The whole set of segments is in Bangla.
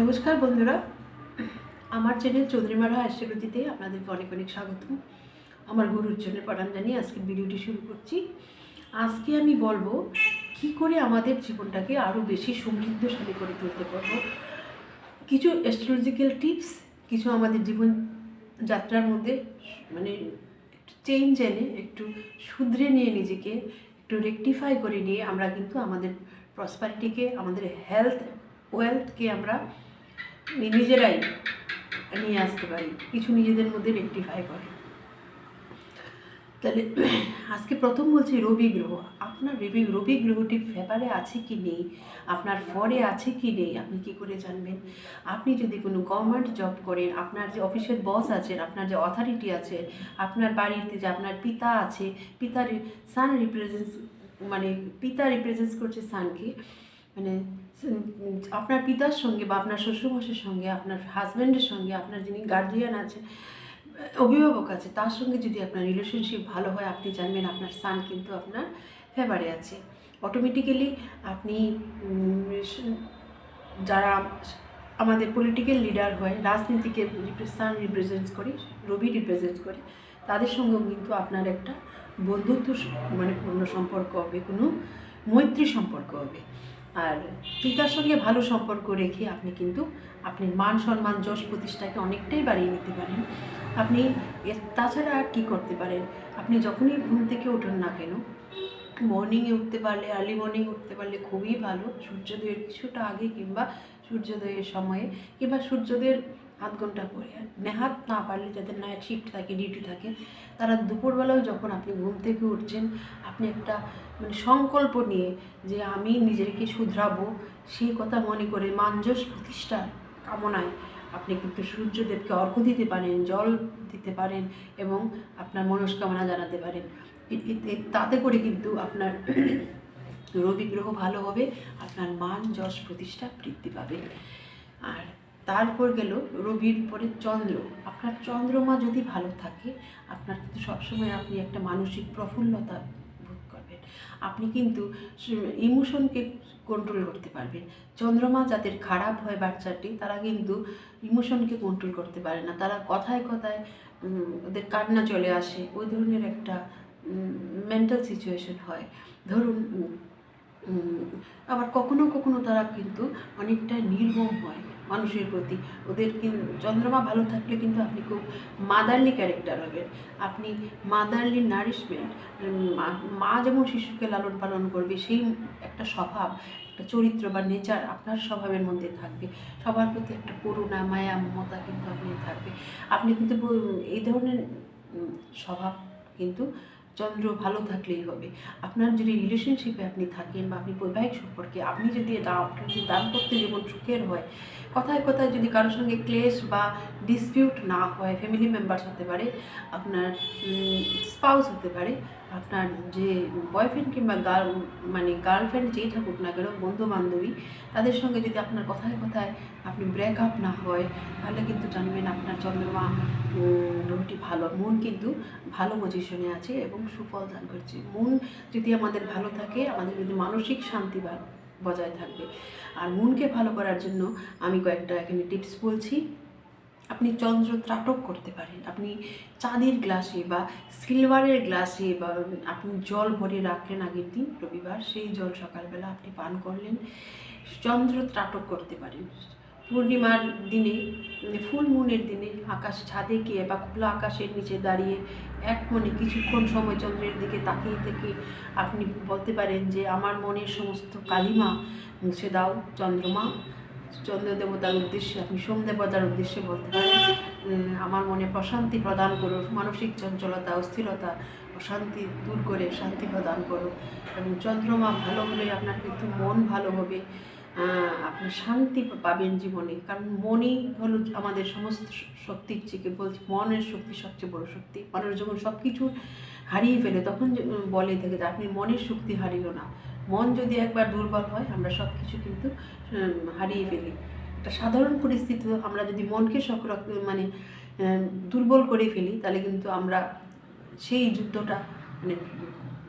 নমস্কার বন্ধুরা। আমার চ্যানেল চৌধুরীমারা অ্যাস্ট্রোলজিতে আপনাদেরকে অনেক অনেক স্বাগত। আমার গুরুর জন্য প্রণাম জানিয়ে আজকে ভিডিওটি শুরু করছি। আজকে আমি বলব, কি করে আমাদের জীবনটাকে আরও বেশি সমৃদ্ধশালী করে তুলতে পারব? কিছু অ্যাস্ট্রোলজিক্যাল টিপস কিছু আমাদের জীবন যাত্রার মধ্যে মানে চেঞ্জ এনে, একটু শুধরে নিয়ে নিজেকে, একটু রেকটিফাই করে নিয়ে আমরা কিন্তু আমাদের প্রসপারিটিকে আমাদের হেলথ ওয়েলথকে আমরা নিজেরাই নিয়ে আসতে পারি। কিছু নিজেদের মধ্যে রেক্টিফাই করে। তাহলে আজকে প্রথম বলছি রবি গ্রহ। আপনার রবি রবি গ্রহটি ফেভারে আছে কি নেই? আপনার ফরে আছে কি নেই? আপনি কি করে জানবেন? আপনি যদি কোনো গভর্নমেন্ট জব করেন, আপনার যে অফিসের বস আছেন, আপনার যে অথরিটি আছে, আপনার বাড়িতে যে আপনার পিতা আছে, পিতার সান রিপ্রেজেন্টস মানে পিতা রিপ্রেজেন্টস করছে সানকে মানে আপনার পিতার সঙ্গে বা আপনার শ্বশুরমশের সঙ্গে, আপনার হাজব্যান্ডের সঙ্গে, আপনার যিনি গার্জিয়ান আছে, অভিভাবক আছে, তার সঙ্গে যদি আপনার রিলেশনশিপ ভালো হয়, আপনি জানবেন আপনার সান কিন্তু আপনার ফেভারে আছে। অটোমেটিক্যালি আপনি যারা আমাদের পলিটিক্যাল লিডার হয়, রাজনীতিকে সান রিপ্রেজেন্ট করে, রবি রিপ্রেজেন্ট করে, তাদের সঙ্গেও কিন্তু আপনার একটা বন্ধুত্ব মানে পূর্ণ সম্পর্ক হবে, কোনো মৈত্রী সম্পর্ক হবে। আর পিতার সঙ্গে ভালো সম্পর্ক রেখে আপনি কিন্তু আপনি মান সম্মান, যশ প্রতিষ্ঠাকে অনেকটাই বাড়িয়ে নিতে পারেন। আপনি তাছাড়া আর কী করতে পারেন? আপনি যখনই ঘুম থেকে ওঠেন না কেন মর্নিংয়ে উঠতে পারলে আর্লি মর্নিং উঠতে পারলে খুবই ভালো। সূর্যোদয়ের কিছুটা আগে কিংবা সূর্যোদয়ের সময়ে কিংবা সূর্যোদয়ের আধ ঘণ্টা পরে। আর নেহাত না পারলে যাদের নাইট শিফট থাকে ডিউটি থাকে, তারা দুপুরবেলাও যখন আপনি ঘুম থেকে উঠছেন, আপনি একটা মানে সংকল্প নিয়ে যে আমি নিজেকে শুধরাবো, সেই কথা মনে করে মানজস প্রতিষ্ঠার কামনায় আপনি কিন্তু সূর্যদেবকে অর্ঘ্য দিতে পারেন, জল দিতে পারেন এবং আপনার মনস্কামনা জানাতে পারেন। তাতে করে কিন্তু আপনার রবি গ্রহ ভালো হবে, আপনার মান যশ প্রতিষ্ঠা বৃদ্ধি পাবে। আর তারপর গেল রবির পরে চন্দ্র। আপনার চন্দ্রমা যদি ভালো থাকে, আপনার কিন্তু সবসময় আপনি একটা মানসিক প্রফুল্লতা বোধ করবেন। আপনি কিন্তু ইমোশনকে কন্ট্রোল করতে পারবেন। চন্দ্রমা যাদের খারাপ হয় বাচ্চাটি, তারা কিন্তু ইমোশনকে কন্ট্রোল করতে পারে না। তারা কথায় কথায় ওদের কান্না চলে আসে। ওই ধরনের একটা মেন্টাল সিচুয়েশন হয়। ধরুন আবার কখনো কখনো তারা কিন্তু অনেকটা নির্মম হয়। মানুষের প্রতি। ওদের চন্দ্রমা ভালো থাকলে কিন্তু আপনি খুব মাদারলি ক্যারেক্টার হবেন। আপনি মাদারলি নারিশমেন্ট মা যেমন শিশুকে লালন পালন করবে, সেই একটা স্বভাব, একটা চরিত্র বা নেচার আপনার স্বভাবের মধ্যে থাকবে। সবার প্রতি একটা করুণা, মায়া, মমতা কিন্তু আপনি থাকবে। আপনি কিন্তু এই ধরনের স্বভাব কিন্তু চন্দ্র ভালো থাকলেই হবে। আপনার যদি রিলেশনশিপে আপনি থাকেন বা আপনি বৈবাহিক সম্পর্কে, আপনি যদি আপনার যদি দাম্পত্য জীবন সুখের হয় কথায় কথায় যদি কারোর সঙ্গে ক্লেশ বা ডিসপিউট না হয় ফ্যামিলি মেম্বার্স হতে পারে, আপনার স্পাউস হতে পারে, আপনার যে বয়ফ্রেন্ড কিংবা গার্ল মানে গার্লফ্রেন্ড যেই থাকুক না কেন বন্ধু বান্ধবী তাদের সঙ্গে যদি আপনার কথায় কথায় আপনি ব্রেকআপ না হয়, তাহলে কিন্তু জানবেন আপনার চন্দ্রমা গ্রহটি ভালো। মন কিন্তু ভালো পজিশনে আছে এবং সুফল দান করছে। মন যদি আমাদের ভালো থাকে, আমাদের যদি মানসিক শান্তি বা- বজায় থাকবে। আর মনকে ভালো করার জন্য আমি কয়েকটা এখানে টিপস বলছি। আপনি চন্দ্র ত্রাটক করতে পারেন। আপনি চাঁদের গ্লাসে বা সিলভারের গ্লাসে বা আপনি জল ভরে রাখলেন আগের দিন, রবিবার, সেই জল সকালবেলা আপনি পান করলেন। চন্দ্র ত্রাটক করতে পারেন। পূর্ণিমার দিনে মানে ফুল মুনের দিনে, আকাশ ছাদে গিয়ে বা খোলা আকাশের নিচে দাঁড়িয়ে এক মনে কিছুক্ষণ সময় চন্দ্রের দিকে তাকিয়ে থেকে আপনি বলতে পারেন যে, আমার মনের সমস্ত কালিমা মুছে দাও চন্দ্রমা। চন্দ্র দেবতার উদ্দেশ্যে, আপনি সোম দেবতার উদ্দেশ্যে বলতে পারেন আমার মনে প্রশান্তি প্রদান করো, মানসিক চঞ্চলতা, অস্থিরতা, অশান্তি দূর করে শান্তি প্রদান করো। এবং চন্দ্রমা ভালো হলে আপনার কিন্তু মন ভালো হবে। আপনি শান্তি পাবেন জীবনে। কারণ মনই হলো আমাদের সমস্ত শক্তির থেকে বলছি, মনের শক্তি সবচেয়ে বড় শক্তি। মানুষ যখন সব কিছু হারিয়ে ফেলে, তখন বলে থাকে যে, আপনি মনের শক্তি হারিও না। মন যদি একবার দুর্বল হয়, আমরা সব কিছু কিন্তু হারিয়ে ফেলি। একটা সাধারণ পরিস্থিতি, আমরা যদি মনকে সক্র মানে দুর্বল করে ফেলি, তাহলে কিন্তু আমরা সেই যুদ্ধটা মানে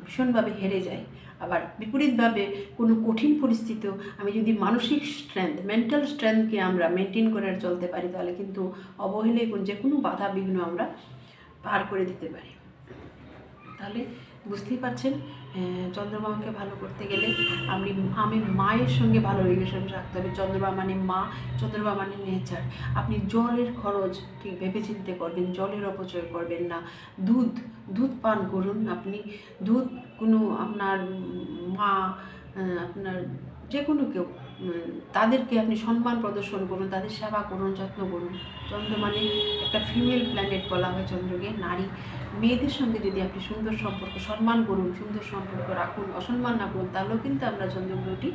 ভীষণভাবে হেরে যাই। আবার বিপরীতভাবে কোনো কঠিন পরিস্থিতিও আমি যদি মানসিক স্ট্রেংথ মেন্টাল স্ট্রেংথকে আমরা মেনটেন করে চলতে পারি, তাহলে কিন্তু অবহেলে যে কোনো বাধা বিঘ্ন আমরা পার করে দিতে পারি। তাহলে বুঝতেই পারছেন আহ, চন্দ্রমামাকে ভালো করতে গেলে আমি আমি মায়ের সঙ্গে ভালো রিলেশন রাখতে হবে। চন্দ্রমা মানে মা চন্দ্রমা মানে নেচার আপনি জলের খরচ ঠিক ভেবে চিন্তে করবেন জলের অপচয় করবেন না। দুধ দুধ পান করুন আপনি। দুধ কোনো আপনার মা আপনার যে কোনো কেউ তাদেরকে আপনি সম্মান প্রদর্শন করুন তাদের সেবা করুন যত্ন করুন। চন্দ্র মানে একটা ফিমেল প্ল্যানেট বলা হয় চন্দ্রকে নারী। মেয়েদের সঙ্গে যদি আপনি সুন্দর সম্পর্ক, সম্মান করুন, সুন্দর সম্পর্ক রাখুন, অসম্মান না করুন, তাহলেও কিন্তু আমরা চন্দ্রগ্রহটি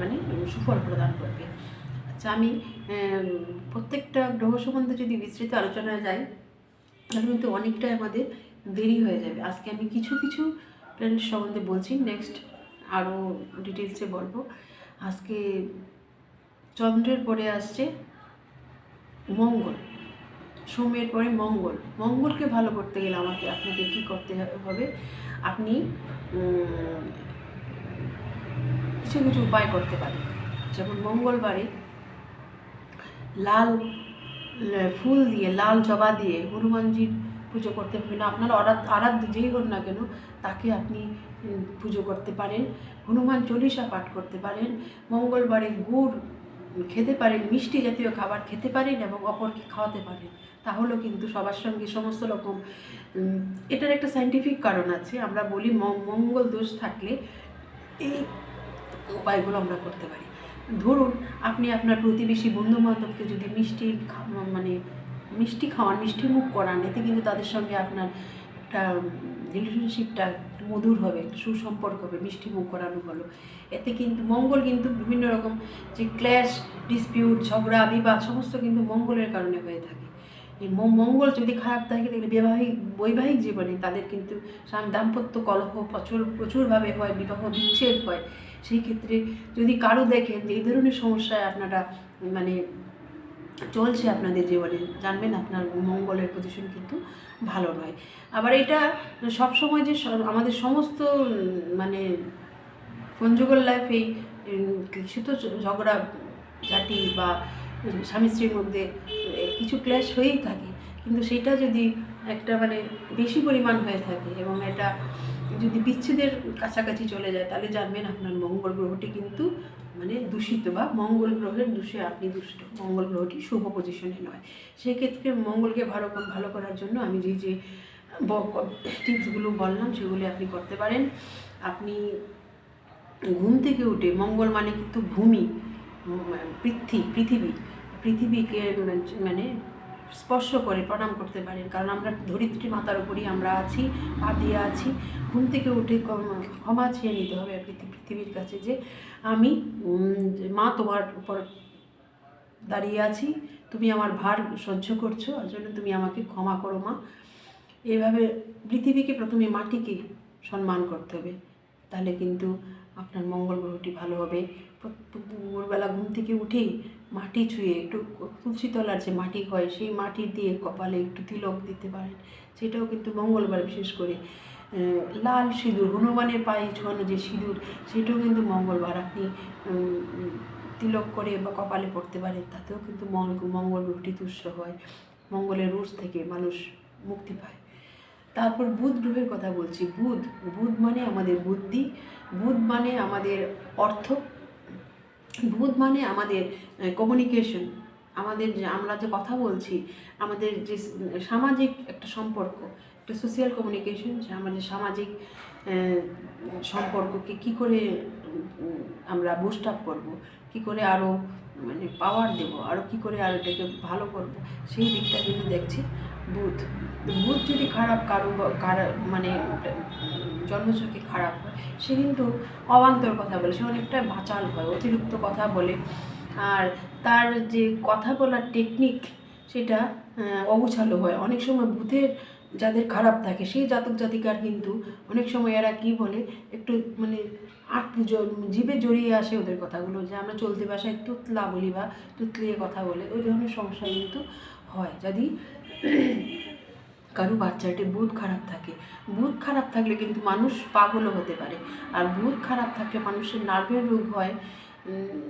মানে সুফল প্রদান করবে। আচ্ছা আমি প্রত্যেকটা গ্রহ সম্বন্ধে যদি বিস্তৃত আলোচনায় যাই তাহলে কিন্তু অনেকটাই আমাদের দেরি হয়ে যাবে। আজকে আমি কিছু কিছু প্ল্যানেট সম্বন্ধে বলছি। নেক্সট আরও ডিটেলসে বলব। আজকে চন্দ্রের পরে আসছে মঙ্গল। সোমের পরে মঙ্গল। মঙ্গলকে ভালো করতে গেলে আমাকে, আপনাকে কি করতে হবে? আপনি কিছু কিছু উপায় করতে পারেন। যেমন মঙ্গলবারে লাল ফুল দিয়ে, লাল জবা দিয়ে হনুমানজির পুজো করতে পারেন আপনার আরাধ্য আরাধ্য যেই হন না কেন, তাকে আপনি পুজো করতে পারেন। হনুমান চল্লিশা পাঠ করতে পারেন। মঙ্গলবারে গুড় খেতে পারেন, মিষ্টি জাতীয় খাবার খেতে পারেন এবং অপরকে খাওয়াতে পারেন। তাহলেও কিন্তু সবার সঙ্গে সমস্ত রকম এটার একটা সাইন্টিফিক কারণ আছে। আমরা বলি মঙ্গল দোষ থাকলে এই উপায়গুলো আমরা করতে পারি। ধরুন, আপনি আপনার প্রতিবেশী বন্ধু বান্ধবকে যদি মিষ্টি মানে মিষ্টি খাওয়ান, মিষ্টি মুখ করান, এতে কিন্তু তাদের সঙ্গে আপনার একটা রিলেশনশিপটা মধুর হবে, সুসম্পর্ক হবে, মিষ্টি মুখ করানো হলো। এতে কিন্তু মঙ্গল কিন্তু বিভিন্ন রকম যে ক্ল্যাশ ডিসপিউট ঝগড়া, বিবাদ, সমস্ত কিন্তু মঙ্গলের কারণে হয়ে থাকে। এই মঙ্গল যদি খারাপ থাকে, তাহলে বৈবাহিক বৈবাহিক জীবনে তাদের কিন্তু দাম্পত্য কলহ প্রচুর প্রচুরভাবে হয়, বিবাহ বিচ্ছেদ হয়। সেই ক্ষেত্রে যদি কারও দেখেন যে এই ধরনের সমস্যায় আপনারা মানে চলছে আপনাদের জীবনে, জানবেন আপনার মঙ্গলের পজিশন কিন্তু ভালো নয়। আবার এটা সবসময় যে আমাদের সমস্ত মানে কনজুগাল লাইফেই কিছু তো ঝগড়া, ঝাঁটি বা স্বামী স্ত্রীর মধ্যে কিছু ক্ল্যাশ হয়েই থাকে। কিন্তু সেটা যদি একটা মানে বেশি পরিমাণ হয়ে থাকে এবং এটা যদি বিচ্ছেদের কাছাকাছি চলে যায়, তাহলে জানবেন আপনার মঙ্গল গ্রহটি কিন্তু মানে দূষিত বা মঙ্গল গ্রহের দোষে আপনি দুষ্ট। মঙ্গল গ্রহটি শুভ পজিশনে নয়। সেক্ষেত্রে মঙ্গলকে ভালো ভালো করার জন্য আমি যে যে টিপসগুলো বললাম, সেগুলি আপনি করতে পারেন। আপনি ঘুম থেকে উঠে, মঙ্গল মানে কিন্তু ভূমি পৃথ্বী পৃথিবী। পৃথিবীকে মানে স্পর্শ করে, প্রণাম করতে পারেন। কারণ আমরা ধরিত্রী মাতার উপরই আমরা আছি, পা দিয়ে আছি। ঘুম থেকে উঠে ক্ষমা চেয়ে নিতে হবে পৃথিবীর কাছে যে, আমি মা তোমার উপর দাঁড়িয়ে আছি, তুমি আমার ভার সহ্য করছ, আর জন্য তুমি আমাকে ক্ষমা করো মা। এইভাবে পৃথিবীকে প্রথমে মাটিকে সম্মান করতে হবে। তাহলে কিন্তু আপনার মঙ্গল গ্রহটি ভালো হবে। ভোরবেলা ঘুম থেকে উঠেই মাটি ছুঁয়ে একটু তুলসী তলার যে মাটি হয়, সেই মাটি দিয়ে কপালে একটু তিলক দিতে পারেন। সেটাও কিন্তু মঙ্গলবার বিশেষ করে লাল সিঁদুর, হনুমানের পায়ে ছোঁয়ানো যে সিঁদুর, সেটাও কিন্তু মঙ্গলবার আপনি তিলক করে বা কপালে পড়তে পারেন, তাতেও কিন্তু মঙ্গল গ্রহটি তুষ্ট হয়। মঙ্গলের রোজ থেকে মানুষ মুক্তি পায়। তারপর বুধ গ্রহের কথা বলছি, বুধ বুধ মানে আমাদের বুদ্ধি, বুধ মানে আমাদের অর্থ বুধ মানে আমাদের কমিউনিকেশন আমাদের যে আমরা যে কথা বলছি, আমাদের যে সামাজিক একটা সম্পর্ক, একটা সোশ্যাল কমিউনিকেশন যে আমাদের সামাজিক সম্পর্ককে কি করে আমরা বুস্ট আপ করব, কী করে আরও মানে পাওয়ার দেবো আরও কী করে আরও এটাকে ভালো করব, সেই দিকটা কিন্তু দেখছি। বুধ। বুধ যদি খারাপ, কারও মানে জন্মচকে খারাপ হয়, সে কিন্তু অবান্তর কথা বলে, সে অনেকটা বাচাল হয়, অতিরিক্ত কথা বলে। আর তার যে কথা বলার টেকনিক সেটা অগুছালো হয়। অনেক সময় বুধের যাদের খারাপ থাকে, সেই জাতক জাতিকার কিন্তু অনেক সময় এরা কি বলে, একটু মানে আট জীবে জড়িয়ে আসে ওদের কথাগুলো, যে আমরা চলতি ভাষায় তুতলা বলি বা তুতলিয়ে কথা বলে, ওই ধরনের সমস্যা কিন্তু হয়। যদি কারও বাচ্চাটি বুধ খারাপ থাকে। বুধ খারাপ থাকলে কিন্তু মানুষ পাগলও হতে পারে। আর বুধ খারাপ থাকলে মানুষের নার্ভের রোগ হয়।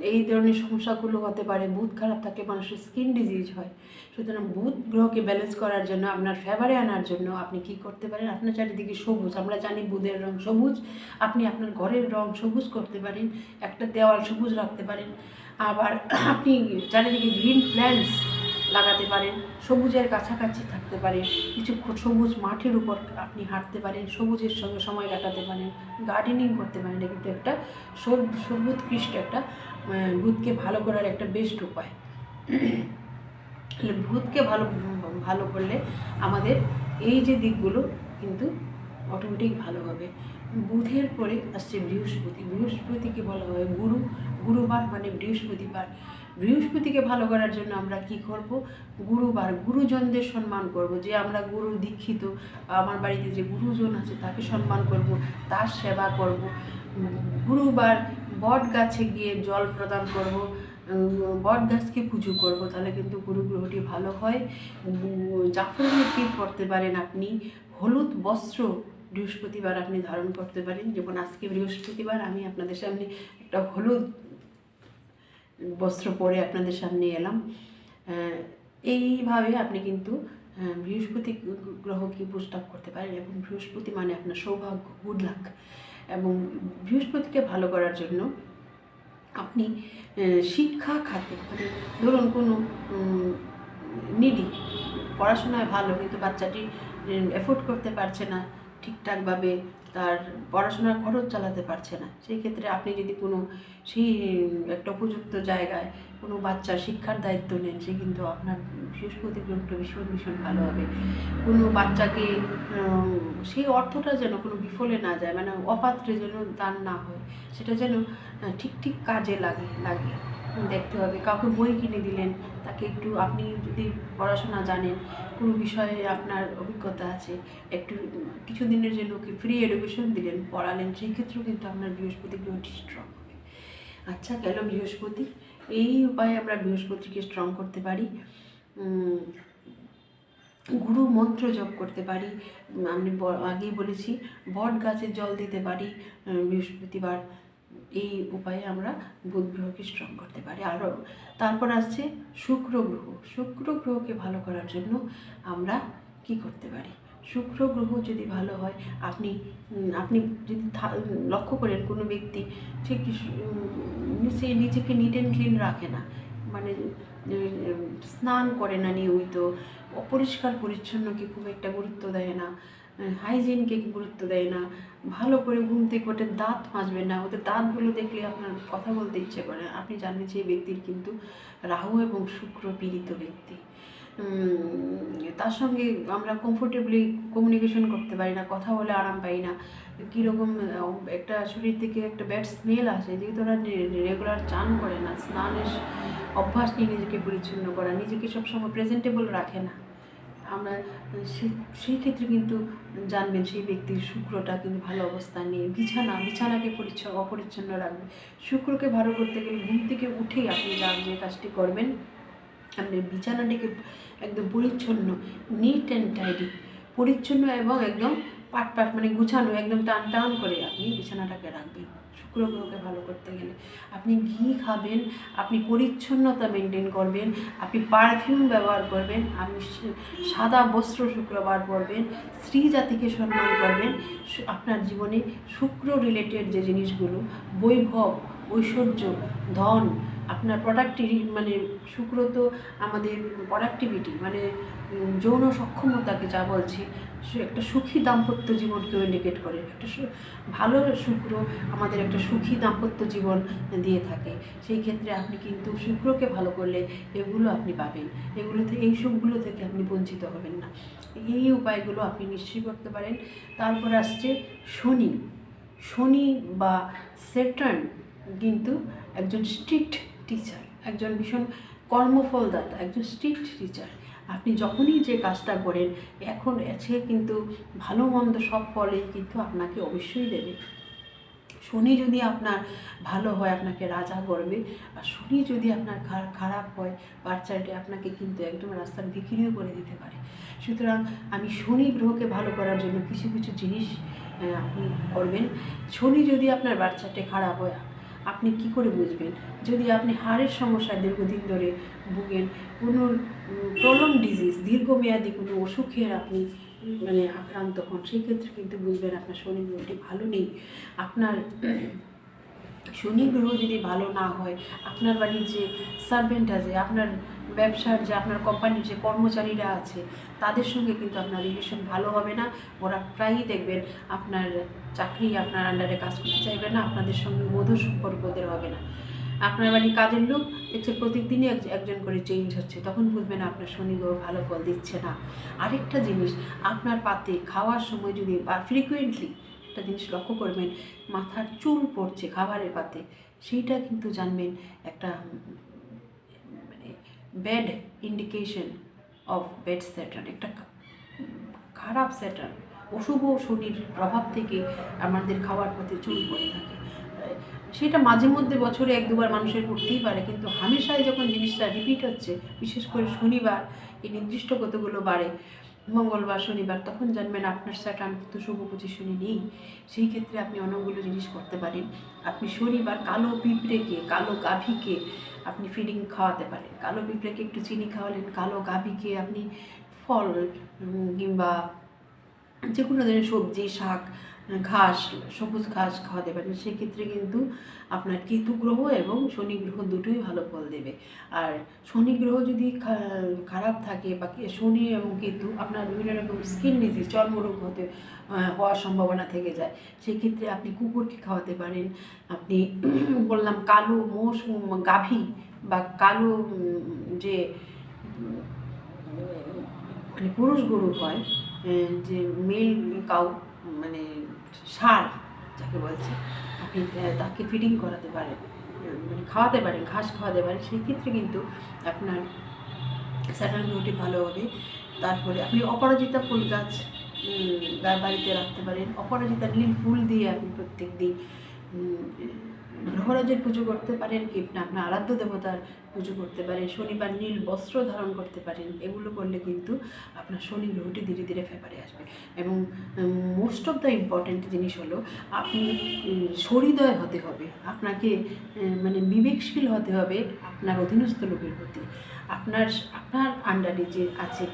এই ধরনের সমস্যাগুলো হতে পারে। বুধ খারাপ থাকলে মানুষের স্কিন ডিজিজ হয়। সুতরাং বুধ গ্রহকে ব্যালেন্স করার জন্য, আপনার ফেভারে আনার জন্য আপনি কি করতে পারেন? আপনার চারিদিকে সবুজ। আমরা জানি বুধের রং সবুজ। আপনি আপনার ঘরের রং সবুজ করতে পারেন। একটা দেওয়াল সবুজ রাখতে পারেন। আবার আপনি চারিদিকে গ্রিন প্ল্যান্টস লাগাতে পারেন, সবুজের কাছাকাছি থাকতে পারেন, কিছু সবুজ মাঠের উপর আপনি হাঁটতে পারেন, সবুজের সঙ্গে সময় কাটাতে পারেন গার্ডেনিং করতে পারেন। এটা কিন্তু একটা সর- সর্বোৎকৃষ্ট একটা বুধকে ভালো করার একটা বেস্ট উপায়। ভূতকে ভালো ভালো করলে আমাদের এই যে দিকগুলো কিন্তু অটোমেটিক ভালো হবে। বুধের পরে আসছে বৃহস্পতি। বৃহস্পতিকে বলা হয় গুরু। গুরুবার মানে বৃহস্পতিবার। বৃহস্পতিকে ভালো করার জন্য আমরা কি করব? গুরুবার, গুরুজনদের সম্মান করব। যে আমরা গুরু দীক্ষিত, আমার বাড়িতে যে গুরুজন আছে তাকে সম্মান করব, তার সেবা করব। গুরুবার বট গাছে গিয়ে জল প্রদান করব বট গাছকে পুজো করব, তাহলে কিন্তু গুরু গ্রহটি ভালো হয়। জাফরের টিপ পড়তে পারেন আপনি, হলুদ বস্ত্র বৃহস্পতিবার আপনি ধারণ করতে পারেন। যেমন আজকে বৃহস্পতিবার আমি আপনাদের সামনে একটা হলুদ বস্ত্র পরে আপনাদের সামনে এলাম। এইভাবে আপনি কিন্তু বৃহস্পতি গ্রহকে আপ করতে পারেন এবং বৃহস্পতি মানে আপনার সৌভাগ্য গুড লাক এবং বৃহস্পতিকে ভালো করার জন্য আপনি শিক্ষা, খাতে মানে ধরুন কোনো নিডি, পড়াশোনায় ভালো, কিন্তু বাচ্চাটি এফোর্ড করতে পারছে না ঠিকঠাকভাবে তার পড়াশোনার খরচ চালাতে পারছে না। সেই ক্ষেত্রে আপনি যদি কোনো সেই, একটা উপযুক্ত জায়গায় কোনো বাচ্চার শিক্ষার দায়িত্ব নেন, সে কিন্তু আপনার বৃহস্পতি গ্রহটা ভীষণ ভীষণ ভালো হবে। কোনো বাচ্চাকে সেই অর্থটা যেন কোনো বিফলে না যায় মানে অপাত্রে যেন দান না হয়, সেটা যেন ঠিক ঠিক কাজে লাগে লাগে। দেখতে হবে। কাউকে বই কিনে দিলেন, তাকে একটু আপনি যদি পড়াশোনা জানেন, কোনো বিষয়ে আপনার অভিজ্ঞতা আছে, একটু কিছু দিনের জন্য ওকে ফ্রি এডুকেশন দিলেন, পড়ালেন, সেই ক্ষেত্রেও কিন্তু আপনার বৃহস্পতি গ্রহটি স্ট্রং হবে। আচ্ছা গেল বৃহস্পতি। এই উপায়ে আমরা বৃহস্পতিকে স্ট্রং করতে পারি। গুরু মন্ত্র জপ করতে পারি। আমি আগেই বলেছি, বট গাছে জল দিতে পারি বৃহস্পতিবার। এই উপায়ে আমরা বুধ গ্রহকে স্ট্রং করতে পারি। আরও তারপর আসছে শুক্র গ্রহ। শুক্র গ্রহকে ভালো করার জন্য আমরা কি করতে পারি? শুক্র গ্রহ যদি ভালো হয়, আপনি আপনি যদি লক্ষ্য করেন কোনো ব্যক্তি ঠিক সে নিজেকে নিট অ্যান্ড ক্লিন রাখে না। মানে স্নান করে না নিয়মিত। অপরিষ্কার পরিচ্ছন্নকে খুব একটা গুরুত্ব দেয় না। হাইজিনকে গুরুত্ব দেয় না? ভালো করে ঘুম থেকে ওঠে, দাঁত মাজবে না। ওদের দাঁতগুলো দেখলে আপনার কথা বলতে ইচ্ছে করে আপনি জানেন যে ব্যক্তির কিন্তু রাহু এবং শুক্র পীড়িত ব্যক্তি। তার সঙ্গে আমরা কমফোর্টেবলি কমিউনিকেশন করতে পারি না, কথা বলে আরাম পাই না। কীরকম একটা শরীর থেকে একটা ব্যাড স্মেল আসে, যেহেতু ওরা রেগুলার চান করে না, স্নানের অভ্যাস নিয়ে নিজেকে পরিচ্ছন্ন করা, নিজেকে সবসময় প্রেজেন্টেবল রাখে না। আমরা সেই ক্ষেত্রে কিন্তু জানবেন সেই ব্যক্তির শুক্রটা কিন্তু ভালো অবস্থায় নেই বিছানা, বিছানাকে পরিচ্ছন্ন অপরিচ্ছন্ন রাখবে। শুক্রকে ভালো করতে গেলে ঘুম থেকে উঠেই আপনি যা যে কাজটি করবেন আপনার বিছানাটিকে একদম পরিচ্ছন্ন নিট অ্যান্ড টাইডি পরিচ্ছন্ন এবং একদম পাট পাট মানে গুছানো, একদম টান টান করে আপনি বিছানাটাকে রাখবেন। শুক্র ভালো করতে গেলে। আপনি ঘি খাবেন, আপনি পরিচ্ছন্নতা মেনটেন করবেন, আপনি পারফিউম ব্যবহার করবেন, আপনি সাদা বস্ত্র শুক্রবার পরবেন, স্ত্রী জাতিকে সম্মান করবেন আপনার জীবনে শুক্র রিলেটেড যে জিনিসগুলো, বৈভব, ঐশ্বর্য, ধন, আপনার প্রোডাক্টিভি মানে শুক্র তো আমাদের প্রোডাক্টিভিটি মানে যৌন সক্ষমতাকে যা বলছি, সে একটা সুখী দাম্পত্য জীবনকেও ইন্ডিকেট করে। একটা ভালো শুক্র আমাদের একটা সুখী দাম্পত্য জীবন দিয়ে থাকে। সেই ক্ষেত্রে আপনি কিন্তু শুক্রকে ভালো করলে এগুলো আপনি পাবেন। এগুলো থেকে এই সুখগুলো থেকে আপনি বঞ্চিত হবেন না। এই উপায়গুলো আপনি নিশ্চয়ই করতে পারেন। তারপর আসছে শনি। শনি বা সেটার্ন কিন্তু একজন স্ট্রিক্ট টিচার, একজন ভীষণ কর্মফলদাতা, একজন স্ট্রিক্ট টিচার। আপনি যখনই যে কাজটা করেন, এখন আছে কিন্তু ভালো মন্দ সব ফলেই কিন্তু আপনাকে অবশ্যই দেবে। শনি যদি আপনার ভালো হয়, আপনাকে রাজা করবে, আর শনি যদি আপনার খারাপ হয় বাচ্চাটি আপনাকে কিন্তু একদম রাস্তার বিক্রিও করে দিতে পারে। সুতরাং আমি শনি গ্রহকে ভালো করার জন্য কিছু কিছু জিনিস আপনি করবেন। শনি যদি আপনার বাচ্চাটি খারাপ হয় আপনি কি করে বুঝবেন? যদি আপনি হাড়ের সমস্যায় দীর্ঘদিন ধরে ভুগেন, কোনো প্রলং ডিজিজ দীর্ঘমেয়াদী কোনো অসুখের আপনি মানে আক্রান্ত হন, সেই ক্ষেত্রে কিন্তু বুঝবেন আপনার শনি গ্রহটি ভালো নেই। আপনার শনি গ্রহ যদি ভালো না হয়, আপনার বাড়ির যে সার্ভেন্ট আছে, আপনার ব্যবসার যে, আপনার কোম্পানির যে কর্মচারীরা আছে, তাদের সঙ্গে কিন্তু আপনার রিলেশন ভালো হবে না। ওরা প্রায়ই দেখবেন আপনার চাকরি আপনার আন্ডারে কাজ করতে চাইবে না, আপনাদের সঙ্গে মধুর সম্পর্ক ওদের হবে না। আপনার বাড়ির কাজের লোক দেখছে প্রত্যেকদিনই এক- একজন করে চেঞ্জ হচ্ছে। তখন বুঝবেন আপনার শনি গ্রহ ভালো ফল দিচ্ছে না। আরেকটা জিনিস, আপনার পাতে খাওয়ার সময় যদি বা ফ্রিকুয়েন্টলি একটা জিনিস লক্ষ্য করবেন, মাথার চুল পড়ছে খাবারের পাতে, সেইটা কিন্তু জানবেন একটা মানে bad indication of bad Saturn একটা খারাপ স্যাটার্ন অশুভ শনির প্রভাব থেকে আমাদের খাওয়ার পথে চুল পড়ে থাকে। সেটা মাঝে মধ্যে বছরে এক দুবার মানুষের করতেই পারে, কিন্তু হামেশাই যখন জিনিসটা রিপিট হচ্ছে, বিশেষ করে শনিবার, এই নির্দিষ্ট কতগুলো বারে, মঙ্গলবার, শনিবার, তখন জানবেন আপনার স্যাটার্ন কিন্তু শুভ পজিশনে নেই। সেই ক্ষেত্রে আপনি অনেকগুলো জিনিস করতে পারেন। আপনি শনিবার কালো পিঁপড়েকে, কালো গাভীকে আপনি ফিডিং খাওয়াতে পারেন। কালো পিঁপড়েকে একটু চিনি খাওয়ালেন, কালো গাভীকে আপনি ফল কিংবা যে কোনো ধরনের সবজি, শাক, ঘাস, সবুজ ঘাস খাওয়াতে পারেন। সেক্ষেত্রে কিন্তু আপনার কেতু গ্রহ এবং শনি গ্রহ দুটোই ভালো ফল দেবে। আর শনি গ্রহ যদি খারাপ থাকে বা শনি এবং কেতু আপনার বিভিন্ন রকম স্কিন ডিজিজ চর্মরোগ হতে হওয়ার সম্ভাবনা থেকে যায়, সেক্ষেত্রে আপনি কুকুরকে খাওয়াতে পারেন। আপনি বললাম কালো মোষ, গাভী বা কালো যে মানে পুরুষ গরু হয় যে মেল কাউ মানে সার, যাকে বলছে আপনি তাকে ফিডিং করাতে পারেন মানে খাওয়াতে পারেন ঘাস খাওয়াতে পারেন সেই ক্ষেত্রে কিন্তু আপনার স্যাটার্ন গ্রহটি ভালো হবে। তারপরে আপনি অপরাজিতা ফুল গাছ বাড়িতে রাখতে পারেন। অপরাজিতা নীল ফুল দিয়ে আপনি প্রত্যেক দিন গ্রহরাজের পুজো করতে পারেন কি না? আপনার আরাধ্য দেবতার পুজো করতে পারেন, শনিবার নীল বস্ত্র ধারণ করতে পারেন, এগুলো করলে কিন্তু আপনার শনি গ্রহটি ধীরে ধীরে ফেপারে আসবে। এবং মোস্ট অফ দ্য ইম্পর্ট্যান্ট জিনিস হলো আপনি সহৃদয় হতে হবে, আপনাকে মানে বিবেকশীল হতে হবে আপনার অধীনস্থ লোকের প্রতি। আপনার আপনার আন্ডারে যে আছে,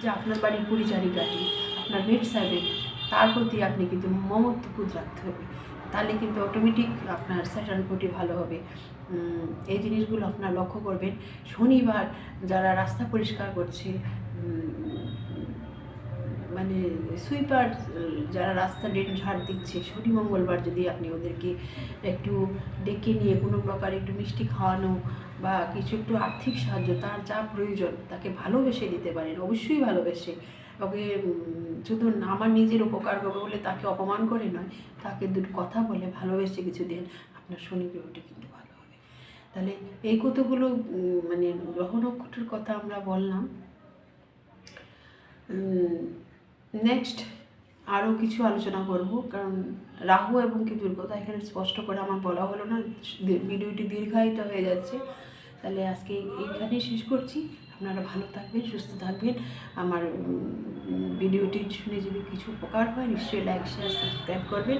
যে আপনার বাড়ির পরিচারিকাটি, আপনার মেড সার্ভেন্ট তার প্রতি আপনি কিন্তু মমত্ববোধ রাখতে হবে। তাহলে কিন্তু অটোমেটিক আপনার স্যাটার্ন কোটি ভালো হবে। এই জিনিসগুলো আপনার লক্ষ্য করবেন। শনিবার যারা রাস্তা পরিষ্কার করছে মানে সুইপার যারা রাস্তা ডেট ঝাড় দিচ্ছে, শনি, মঙ্গলবার যদি আপনি ওদেরকে একটু ডেকে নিয়ে কোনো প্রকার একটু মিষ্টি খাওয়ানো বা কিছু একটু আর্থিক সাহায্য, তার যা প্রয়োজন, তাকে ভালোবেসে দিতে পারেন, অবশ্যই ভালোবেসে। ওকে শুধু আমার নিজের উপকার করব বলে তাকে অপমান করে নয়, তাকে দুটো কথা বলে ভালোবেসে কিছু দেন আপনার শনি গ্রহটি কিন্তু ভালো হবে। তাহলে এই কতগুলো মানে গ্রহ নক্ষত্রের কথা আমরা বললাম। নেক্সট আরও কিছু আলোচনা করব, কারণ রাহু এবং কেতুর কথা এখানে স্পষ্ট করে আমার বলা হলো না, ভিডিওটি দীর্ঘায়িত হয়ে যাচ্ছে। তাহলে আজকে এইখানেই শেষ করছি। আপনারা ভালো থাকবেন, সুস্থ থাকবেন। আমার ভিডিওটি শুনে যদি কিছু উপকার হয়, নিশ্চয়ই লাইক শেয়ার সাবস্ক্রাইব করবেন।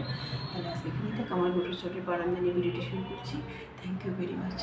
তাহলে আজকে এখানেই থাক। আমার গোটর চোটের পর আমি ভিডিওটি শুরু করছি। Thank you very much